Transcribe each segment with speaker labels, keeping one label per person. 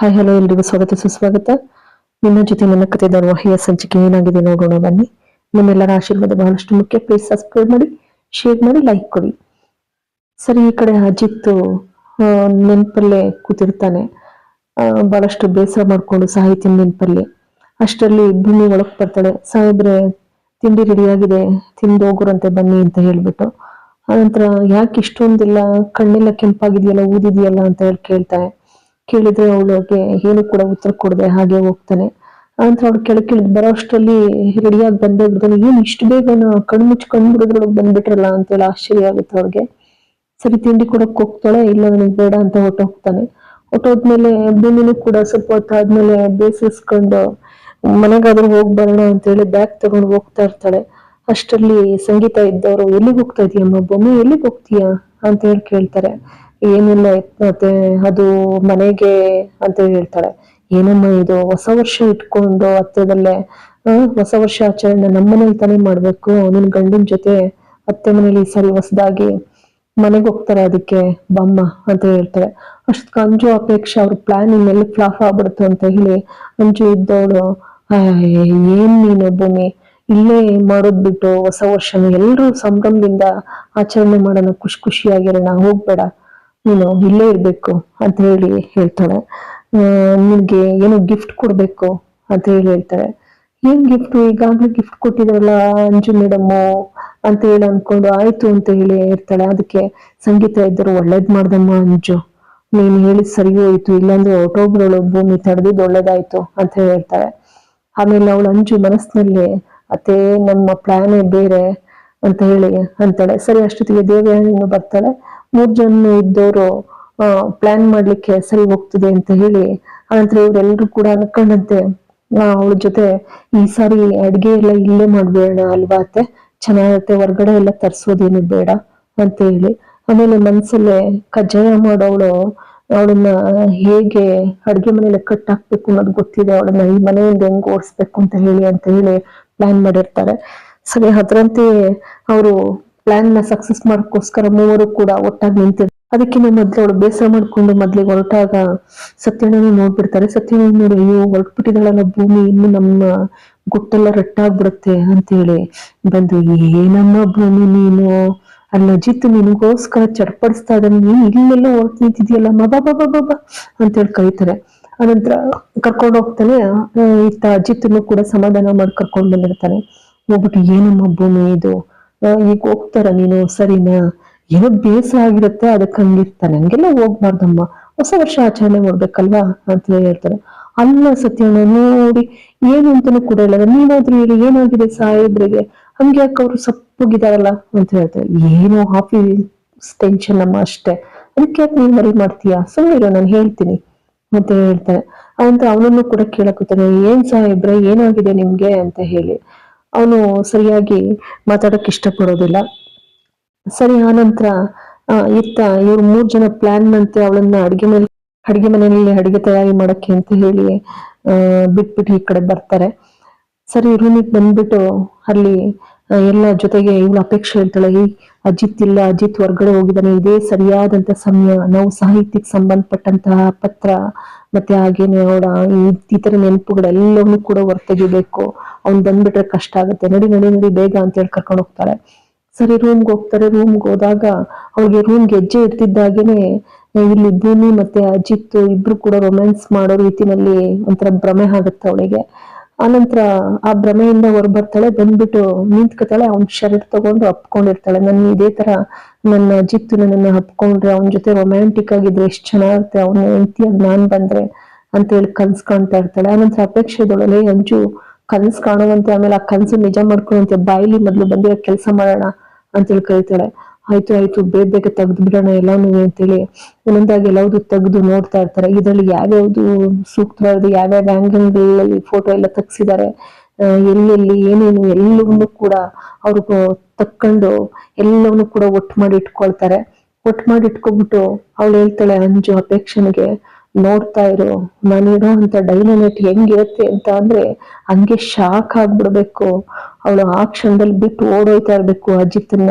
Speaker 1: Hi hello ಎಲ್ರಿಗೂ ಸ್ವಾಗತ, ಸುಸ್ವಾಗತ. ನಿಮ್ಮ ಜೊತೆ ನನ್ನ ಕತೆ ಧಾರಾವಾಹಿಯ ಸಂಚಿಕೆ ಏನಾಗಿದೆ ನೋಡೋಣ ಬನ್ನಿ. ನಿಮ್ಮೆಲ್ಲರ ಆಶೀರ್ವಾದ ಬಹಳಷ್ಟು ಮುಖ್ಯ. ಪ್ಲೀಸ್ ಸಬ್ಸ್ಕ್ರೈಬ್ ಮಾಡಿ ಶೇರ್ ಮಾಡಿ ಲೈಕ್ ಕೊಡಿ. ಸರಿ, ಈ ಕಡೆ ಅಜಿತ್ ನೆನಪಲ್ಲೇ ಕೂತಿರ್ತಾನೆ. ಬಹಳಷ್ಟು ಬೇಸರ ಮಾಡ್ಕೊಂಡು ಸಾಹಿತ್ಯ ನೆನಪಲ್ಲಿ. ಅಷ್ಟರಲ್ಲಿ ಭೂಮಿ ಒಳಗೆ ಬರ್ತಾಳೆ. ಸಾಹೇಬ್ರೆ, ತಿಂಡಿ ರೆಡಿಯಾಗಿದೆ ತಿಂದು ಹೋಗುರಂತೆ ಬನ್ನಿ ಅಂತ ಹೇಳ್ಬಿಟ್ಟು. ಆನಂತರ ಯಾಕೆ ಇಷ್ಟೊಂದಿಲ್ಲ ಕಣ್ಣೆಲ್ಲ ಕೆಂಪಾಗಿದೆಯಲ್ಲ, ಊದಿದೆಯಲ್ಲ ಅಂತ ಹೇಳಿ ಕೇಳ್ತಾಳೆ ಕೇಳಿದ್ರೆ ಅವಳಿಗೆ ಏನು ಕೂಡ ಉತ್ತರ ಕೊಡದೆ ಹಾಗೆ ಹೋಗ್ತಾನೆ. ಅಂತ ಅವ್ಳು ಕೆಳ ಇಳಿದು ಬರೋ ಅಷ್ಟರಲ್ಲಿ ರೆಡಿಯಾಗಿ ಬಂದೇ ಬಿಡ್ತಾನೆ. ಏನ್ ಇಷ್ಟು ಬೇಗ ಕಣ್ಣು ಮುಚ್ಚಿ ಕಣ್ಣು ಬಿಡೋದ್ರೊಳಗೆ ಬಂದ್ಬಿಟ್ರಲ್ಲ ಅಂತೇಳಿ ಆಶ್ಚರ್ಯ ಆಗುತ್ತೆ ಅವ್ರಿಗೆ ಸರಿ, ತಿಂಡಿ ಕೊಡಕ್ ಹೋಗ್ತಾಳೆ, ಇಲ್ಲ ನನಗೆ ಬೇಡ ಅಂತ ಹೊಟ್ಟೋಗ್ತಾನೆ ಹೊಟ್ಟೋದ್ಮೇಲೆ ಭೂಮಿನೂ ಕೂಡ ಸ್ವಲ್ಪ ಹೊತ್ತಾದ್ಮೇಲೆ ಬೇಸಿಸ್ಕೊಂಡು, ಮನೆಗಾದ್ರೂ ಹೋಗಿ ಬರೋಣ ಅಂತೇಳಿ ಬ್ಯಾಗ್ ತಗೊಂಡು ಹೋಗ್ತಾ ಇರ್ತಾಳೆ. ಅಷ್ಟರಲ್ಲಿ ಸಂಗೀತ ಇದ್ದವರು, ಎಲ್ಲಿಗೆ ಹೋಗ್ತಾ ಇದೀಯಮ್ಮ ಬೊಮ್ಮೆ ಎಲ್ಲಿಗೆ ಹೋಗ್ತೀಯಾ? ಅಂತ ಹೇಳಿ ಕೇಳ್ತಾರೆ. ಏನಿಲ್ಲ ಮತ್ತೆ ಅದು ಮನೆಗೆ ಅಂತ ಹೇಳ್ತಾಳೆ ಏನಮ್ಮ ಇದು ಹೊಸ ವರ್ಷ ಇಟ್ಕೊಂಡು ಅತ್ತೆದಲ್ಲೇ ಆ, ಹೊಸ ವರ್ಷ ಆಚರಣೆ ನಮ್ಮನೇಲಿ ತಾನೇ ಮಾಡ್ಬೇಕು. ನಿನ್ ಗಂಡನ ಜೊತೆ ಅತ್ತೆ ಮನೇಲಿ ಸರಿ ಹೊಸದಾಗಿ ಮನೆಗೆ ಹೋಗ್ತಾರೆ ಅದಕ್ಕೆ ಬಮ್ಮ ಅಂತ ಹೇಳ್ತಾರೆ. ಅಷ್ಟ್ ಅಂಜು ಅಪೇಕ್ಷೆ ಅವ್ರ ಪ್ಲಾನ್ ಇನ್ನೆಲ್ಲ ಫ್ಲಾಫ್ ಆಗ್ಬಿಡ್ತು ಅಂತ ಹೇಳಿ ಅಂಜು ಇದ್ದವಳು ಏನ್ ನೀನು ಭೂಮಿ ಇಲ್ಲೇ ಮಾಡೋದ್ ಬಿಟ್ಟು ಹೊಸ ವರ್ಷನ ಎಲ್ರೂ ಸಂಭ್ರಮದಿಂದ ಆಚರಣೆ ಮಾಡೋಣ ಖುಷಿ ಖುಷಿಯಾಗಿರೋಣ ಹೋಗ್ಬೇಡ ನೀನು ಇಲ್ಲೇ ಇರ್ಬೇಕು ಅಂತ ಹೇಳಿ ಹೇಳ್ತಾಳೆ. ನಿನ್ಗೆ ಏನೋ ಗಿಫ್ಟ್ ಕೊಡ್ಬೇಕು ಅಂತ ಹೇಳಿ ಹೇಳ್ತಾಳೆ. ಏನ್ ಗಿಫ್ಟ್ ಈಗಾಗ್ಲೇ ಗಿಫ್ಟ್ ಕೊಟ್ಟಿದ್ರಲ್ಲ ಅಂಜು ಮೇಡಮ್ಮು ಅಂತ ಹೇಳಿ ಅನ್ಕೊಂಡು ಆಯ್ತು ಅಂತ ಹೇಳಿ ಇರ್ತಾಳೆ ಅದಕ್ಕೆ ಸಂಗೀತ ಇದ್ದರು, ಒಳ್ಳೇದ್ ಮಾಡ್ದಮ್ಮ ಅಂಜು. ನೀನ್ ಹೇಳಿ ಸರಿ ಹೋಯ್ತು. ಇಲ್ಲಾಂದ್ರೆ ಹೊಟ್ಟೋಗ್ರಳು ಭೂಮಿ ತಡೆದಿದ್ದು ಒಳ್ಳೇದಾಯ್ತು ಅಂತ ಹೇಳಿ ಹೇಳ್ತಾಳೆ. ಆಮೇಲೆ ಅವಳು ಅಂಜು ಮನಸ್ಸಿನಲ್ಲಿ, ಅತ್ತೆ, ನಮ್ಮ ಪ್ಲಾನೇ ಬೇರೆ ಅಂತ ಹೇಳಿ ಅಂತಾಳೆ. ಸರಿ, ಅಷ್ಟೊತ್ತಿಗೆ ದೇವಯಾನಿ ಬರ್ತಾಳೆ. ಮೂರ್ ಜನ ಇದ್ದವರು ಪ್ಲಾನ್ ಮಾಡ್ಲಿಕ್ಕೆ ಸರಿ ಹೋಗ್ತದೆ ಅಂತ ಹೇಳಿ, ಆನಂತರ ಇವರೆಲ್ಲರೂ ಕೂಡ ಅನ್ಕೊಂಡಂತೆ ಅವಳ ಜೊತೆ ಈ ಸಾರಿ ಅಡ್ಗೆ ಎಲ್ಲ ಇಲ್ಲೇ ಮಾಡ್ಬೇಡ ಅಲ್ವಾ ಅತ್ತೆ? ಚೆನ್ನಾಗತ್ತೆ, ಹೊರ್ಗಡೆ ಎಲ್ಲ ತರ್ಸೋದೇನು ಬೇಡ ಅಂತ ಹೇಳಿ. ಆಮೇಲೆ ಮನ್ಸಲ್ಲೇ ಕಜ್ಜಾಯ ಮಾಡೋವಳು ಅವಳನ್ನ ಹೇಗೆ ಅಡ್ಗೆ ಮನೇಲಿ ಕಟ್ಟಾಕ್ಬೇಕು ಅನ್ನೋದು ಗೊತ್ತಿದೆ, ಅವಳನ್ನ ಈ ಮನೆಯಿಂದ ಹೆಂಗ್ ಓಡಿಸ್ಬೇಕು ಅಂತ ಹೇಳಿ ಅಂತ ಹೇಳಿ ಪ್ಲಾನ್ ಮಾಡಿರ್ತಾರೆ. ಸರಿ, ಅದರಂತೆ ಅವರು ಪ್ಲಾನ್ನ ಸಕ್ಸಸ್ ಮಾಡಕ್ಕೋಸ್ಕರ ಮೂವರು ಕೂಡ ಒಟ್ಟಾಗಿ ನಿಂತಿರ್ತಾರೆ ಅದಕ್ಕೆ ಮೊದ್ಲು ಅವಳು ಬೇಸರ ಮಾಡ್ಕೊಂಡು ಮೊದ್ಲಿಗೆ ಹೊರಟಾಗ ಸತ್ಯಣ್ಣನ ನೋಡ್ಬಿಡ್ತಾರೆ. ಸತ್ಯಣ್ಣ ನೋಡಿ, ಅಯ್ಯೋ ಹೊರಟ್ಬಿಟ್ಟಿದಾಳಲ್ಲ ಭೂಮಿ, ಇನ್ನು ನಮ್ಮ ಗುಟ್ಟೆಲ್ಲ ರಟ್ಟಾಗ್ಬಿಡುತ್ತೆ ಅಂತೇಳಿ ಬಂದು, ಏನಮ್ಮ ಭೂಮಿ ನೀನು? ಅಲ್ಲ ಅಜಿತ್, ನಿನಗೋಸ್ಕರ ಚಡ್ಪಡಿಸ್ತಾ ಇದ್ದಾನೆ. ನೀನು ಇಲ್ಲೆಲ್ಲ ಹೊರಟು ನಿಂತಿದ್ಯಲ್ಲ ಮಬಾ ಬಾಬಾ ಬಾಬಾ ಅಂತೇಳಿ ಕರೀತಾರೆ. ಅನಂತರ ಕರ್ಕೊಂಡು ಹೋಗ್ತಾನೆ. ಇತ್ತ ಅಜಿತ್ನು ಕೂಡ ಸಮಾಧಾನ ಮಾಡಿ ಕರ್ಕೊಂಡು ಬಂದಿರ್ತಾನೆ. ಹೋಗ್ಬಿಟ್ಟು, ಏನಮ್ಮ ಭೂಮಿ ಇದು? ಈಗ ಹೋಗ್ತಾರ ನೀನು ಸರಿನಾ ಏನೋ ಬೇಸರ ಆಗಿರುತ್ತೆ, ಅದಕ್ಕೆ ಹಂಗಿರ್ತಾನೆ ಹಂಗೆಲ್ಲ ಹೋಗ್ಬಾರ್ದಮ್ಮ. ಹೊಸ ವರ್ಷ ಆಚರಣೆ ಮಾಡ್ಬೇಕಲ್ವಾ ಅಂತ ಹೇಳ್ತಾರೆ. ಅಲ್ಲ ಸತ್ಯಣ್ಣ, ನೋಡಿ, ಏನು ಅಂತಾನು ಕೂಡ ಇಲ್ಲ ನೀನಾದ್ರೂ ಹೇಳಿ, ಏನಾಗಿದೆ ಸಾಹೇಬ್ರಿಗೆ? ಹಂಗೆ ಯಾಕೆ ಅವ್ರು ಸಪ್ಪಗಿದಾರಲ್ಲ ಅಂತ ಹೇಳ್ತಾರೆ. ಏನೋ ಆಫೀಸ್ ಟೆನ್ಷನ್ ಅಮ್ಮ ಅಷ್ಟೇ. ಅದಕ್ಕೆ ಯಾಕೆ ನೀನ್ ಮರಿ ಮಾಡ್ತೀಯಾ? ಸುಮ್ಮನೆ ನಾನು ಹೇಳ್ತೀನಿ ಅಂತ ಹೇಳ್ತಾರೆ. ಅಂತ ಅವನನ್ನು ಕೂಡ ಕೇಳಕುತ್ತಾನೆ ಏನ್ ಸಾಹೇಬ್ರೆ, ಏನಾಗಿದೆ ನಿಮ್ಗೆ ಅಂತ ಹೇಳಿ. ಅವನು ಸರಿಯಾಗಿ ಮಾತಾಡೋಕೆ ಇಷ್ಟಪಡೋದಿಲ್ಲ. ಸರಿ, ಆನಂತರ ಇತ್ತ ಇವ್ರು ಮೂರ್ ಜನ ಪ್ಲಾನ್ ನಂತೆ ಅವಳನ್ನ ಅಡಿಗೆ ಮನೆ, ಅಡಿಗೆ ಮನೆಯಲ್ಲಿ ಅಡಿಗೆ ತಯಾರಿ ಮಾಡಕ್ಕೆ ಅಂತ ಹೇಳಿ ಬಿಟ್ಬಿಟ್ಟು ಈ ಕಡೆ ಬರ್ತಾರೆ. ಸರಿ ರೂಮಿಗೆ ಬಂದ್ಬಿಟ್ಟು ಅಲ್ಲಿ ಎಲ್ಲ ಜೊತೆಗೆ ಇವಳು ಅಪೇಕ್ಷೆ ಹೇಳ್ತಾಳೆ ಈ ಅಜಿತ್ ಇಲ್ಲ, ಅಜಿತ್ ಹೊರ್ಗಡೆ ಹೋಗಿದ್ದಾನೆ, ಇದೇ ಸರಿಯಾದಂತ ಸಮಯ, ನಾವು ಸಾಹಿತ್ಯಕ್ಕೆ ಸಂಬಂಧಪಟ್ಟಂತಹ ಪತ್ರ, ಮತ್ತೆ ಹಾಗೇನೆ ಅವಳ ಈ ತರ ನೆನಪುಗಳೆಲ್ಲವನ್ನೂ ಕೂಡ ಹೊರತೆಗಿಬೇಕು. ಅವ್ನ್ ಬಂದ್ಬಿಟ್ರೆ ಕಷ್ಟ ಆಗುತ್ತೆ. ನಡಿ ನಡಿ ನಡಿ, ಬೇಗ ಅಂತ ಹೇಳಿ ಕರ್ಕೊಂಡು ಹೋಗ್ತಾಳೆ ಸರಿ ರೂಮ್ಗೆ ಹೋಗ್ತಾರೆ. ರೂಮ್ಗೆ ಹೋದಾಗ ಅವ್ರಿಗೆ ರೂಮ್ಗೆ ಹೆಜ್ಜೆ ಇಡ್ತಿದ್ದಾಗೇನೆ ಇಲ್ಲಿ ಭೂಮಿ ಮತ್ತೆ ಅಜಿತ್ ಇಬ್ರು ಕೂಡ ರೊಮ್ಯಾನ್ಸ್ ಮಾಡೋ ರೀತಿನಲ್ಲಿ ಒಂಥರ ಭ್ರಮೆ ಆಗುತ್ತೆ ಅವಳಿಗೆ. ಆನಂತರ ಆ ಭ್ರಮೆಯಿಂದ ಹೊರಬರ್ತಾಳೆ, ಬಂದ್ಬಿಟ್ಟು ನಿಂತ್ಕೊತಾಳೆ, ಅವನ್ ಶರೀರ್ ತಗೊಂಡು ಅಪ್ಕೊಂಡಿರ್ತಾಳೆ. ನನ್ನ ಇದೇ ತರ, ನನ್ನ ಜಿತ್ತು ನನ್ನನ್ನು ಹಪ್ಕೊಂಡ್ರೆ ಅವನ ಜೊತೆ ರೊಮ್ಯಾಂಟಿಕ್ ಆಗಿದ್ರೆ ಎಷ್ಟ್ ಚೆನ್ನಾಗಿರುತ್ತೆ, ಅವನ ಹೆಂಡತಿಯಾಗಿ ನಾನ್ ಬಂದ್ರೆ ಅಂತ ಹೇಳಿ ಕನ್ಸ್ ಕಾಣ್ತಾ ಇರ್ತಾಳೆ. ಆನಂತರ ಅಪೇಕ್ಷೆ ಇದ್ದೊಳಲೆ ಅಂಜು, ಕನ್ಸ್ ಕಾಣುವಂತೆ, ಆಮೇಲೆ ಆ ಕನ್ಸು ನಿಜ ಮಾಡ್ಕೊಳ್ಳುವಂತೆ ಬಾಯಿಲಿ ಮೊದ್ಲು ಬಂದಿರೋ ಕೆಲಸ ಮಾಡೋಣ ಅಂತೇಳಿ ಕರೀತಾಳೆ. ಆಯ್ತು ಆಯ್ತು, ಬೇಗ ಬೇಗ ತೆಗ್ದು ಬಿಡೋಣ, ಎಲ್ಲಾನು ಅಂತೇಳಿ ಒಂದೊಂದಾಗಿ ಎಲ್ಲವುದು ತೆಗೆದು ನೋಡ್ತಾ ಇರ್ತಾರೆ. ಇದರಲ್ಲಿ ಯಾವ್ಯಾವ್ದು ಸೂಕ್ತವಾದ ಯಾವ್ಯಾವ ಆಂಗಲ್ಗಳಲ್ಲಿ ಫೋಟೋ ಎಲ್ಲ ತೆಗ್ಸಿದ್ದಾರೆ ಎಲ್ಲೆಲ್ಲಿ, ಏನೇನು ಎಲ್ಲವನ್ನೂ ಕೂಡ ಅವ್ರು ತಕ್ಕೊಂಡು ಎಲ್ಲವನ್ನು ಕೂಡ ಒಟ್ಟು ಮಾಡಿ ಇಟ್ಕೊಳ್ತಾರೆ. ಒಟ್ಟು ಮಾಡಿ ಇಟ್ಕೊಬಿಟ್ಟು ಅವಳು ಹೇಳ್ತಾಳೆ, ಅಂಜು, ಅಪೇಕ್ಷನಿಗೆ ನೋಡ್ತಾ ಇರು. ನಾನಿರೋ ಅಂತ ಡೈನಮೈಟ್ ಹೆಂಗಿರುತ್ತೆ ಅಂತ ಅಂದ್ರೆ ಹಂಗೆ ಶಾಕ್ ಆಗ್ಬಿಡ್ಬೇಕು. ಅವಳು ಆ ಕ್ಷಣದಲ್ಲಿ ಬಿಟ್ಟು ಓಡೋಯ್ತಾ ಇರ್ಬೇಕು ಅಜಿತ್ನ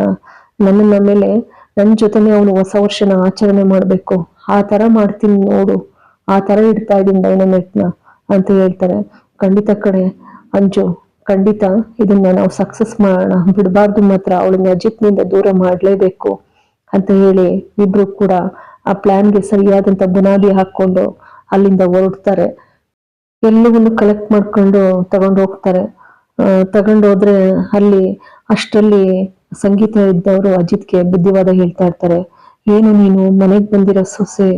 Speaker 1: ನನ್ನ ಮೇಲೆ ನನ್ನ ಜೊತೆನೆ ಅವನು ಹೊಸ ವರ್ಷನ ಆಚರಣೆ ಮಾಡಬೇಕು. ಆ ತರ ಮಾಡ್ತೀನಿ ನೋಡು. ಆ ತರ ಇಡ್ತಾ ಇದ್ದೀನಿ ಡೈನಮೈಟ್ನ ಅಂತ ಹೇಳ್ತಾರೆ. ಖಂಡಿತ ಕಡೆ ಅಂಜು, ಖಂಡಿತ ಇದನ್ನ ನಾವು ಸಕ್ಸಸ್ ಮಾಡೋಣ. ಬಿಡಬಾರ್ದು ಮಾತ್ರ. ಅವಳನ್ನ ಅಜಿತ್ನಿಂದ ದೂರ ಮಾಡಲೇಬೇಕು ಅಂತ ಹೇಳಿ ಇಬ್ರು ಕೂಡ ಆ ಪ್ಲಾನ್ಗೆ ಸರಿಯಾದಂತ ಬುನಾದಿ ಹಾಕೊಂಡು ಅಲ್ಲಿಂದ ಹೊರಡ್ತಾರೆ. ಎಲ್ಲವನ್ನು ಕಲೆಕ್ಟ್ ಮಾಡ್ಕೊಂಡು ತಗೊಂಡು ಹೋಗ್ತಾರೆ. ತಗೊಂಡೋದ್ರೆ ಅಲ್ಲಿ ಅಷ್ಟರಲ್ಲಿ ಸಂಗೀತ ಇದ್ದವರು ಅಜಿತ್ಗೆ ಬುದ್ಧಿವಾದ ಹೇಳ್ತಾ ಇರ್ತಾರೆ. ಏನು ನೀನು? ಮನೆಗೆ ಬಂದಿರೋ ಸೊಸೆ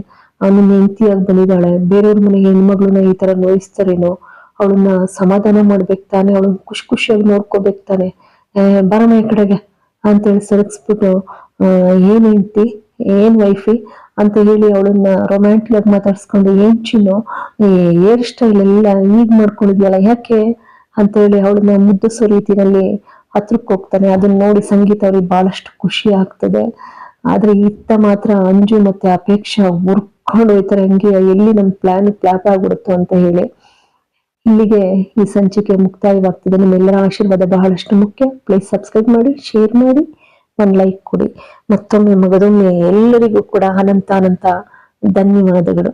Speaker 1: ನಿನ್ನ ಹೆಂಡತಿಯಾಗಿ ಬಂದಿದ್ದಾಳೆ. ಬೇರೆಯವ್ರ ಮನೆಗೆ ಹೆಣ್ಮಗಳನ್ನ ಈ ತರ ನೋಯಿಸ್ತಾರೇನೋ? ಅವಳನ್ನ ಸಮಾಧಾನ ಮಾಡ್ಬೇಕು ತಾನೆ? ಅವಳನ್ನ ಖುಷಿ ಖುಷಿಯಾಗಿ ನೋಡ್ಕೋಬೇಕು ತಾನೆ? ಬರೋಣ ಈ ಕಡೆಗೆ ಅಂತೇಳಿ ಸರಿಸ್ಬಿಟ್ಟು ಆ, ಏನ್ ಹೆಂಡತಿ? ಏನ್ ವೈಫಿ? ಅಂತ ಹೇಳಿ ಅವಳನ್ನ ರೊಮ್ಯಾಂಟಿಕ್ ಆಗಿ ಮಾತಾಡ್ಸ್ಕೊಂಡು ಏನ್ ಚಿನ್ನು? ಹೇರ್ ಸ್ಟೈಲ್ ಎಲ್ಲ ಈಗ ಮಾಡ್ಕೊಂಡಿದ್ಯಲ್ಲ ಯಾಕೆ? ಅಂತ ಹೇಳಿ ಅವಳನ್ನ ಮುದ್ದಿಸೋ ರೀತಿನಲ್ಲಿ ಹತ್ರಕ್ಕೆ ಹೋಗ್ತಾನೆ. ಅದನ್ನ ನೋಡಿ ಸಂಗೀತ ಅವ್ರಿಗೆ ಬಹಳಷ್ಟು ಖುಷಿ ಆಗ್ತದೆ. ಆದ್ರೆ ಇತ್ತ ಮಾತ್ರ ಅಂಜು ಮತ್ತೆ ಅಪೇಕ್ಷೆ ಹುರ್ಕೊಂಡು ಹೋಯ್ತಾರೆ. ಹಂಗೆ ಎಲ್ಲಿ ನಮ್ ಪ್ಲಾನ್ ಫ್ಲಾಪ್ ಆಗ್ಬಿಡುತ್ತೋ ಅಂತ ಹೇಳಿ. ಇಲ್ಲಿಗೆ ಈ ಸಂಚಿಕೆ ಮುಕ್ತಾಯವಾಗ್ತದೆ. ನಿಮ್ಮೆಲ್ಲರ ಆಶೀರ್ವಾದ ಬಹಳಷ್ಟು ಮುಖ್ಯ. ಪ್ಲೀಸ್ ಸಬ್ಸ್ಕ್ರೈಬ್ ಮಾಡಿ ಶೇರ್ ಮಾಡಿ, ಒಂದು ಲೈಕ್ ಕೊಡಿ. ಮತ್ತೊಮ್ಮೆ ಮಗದೊಮ್ಮೆ ಎಲ್ಲರಿಗೂ ಕೂಡ ಅನಂತ ಅನಂತ ಧನ್ಯವಾದಗಳು.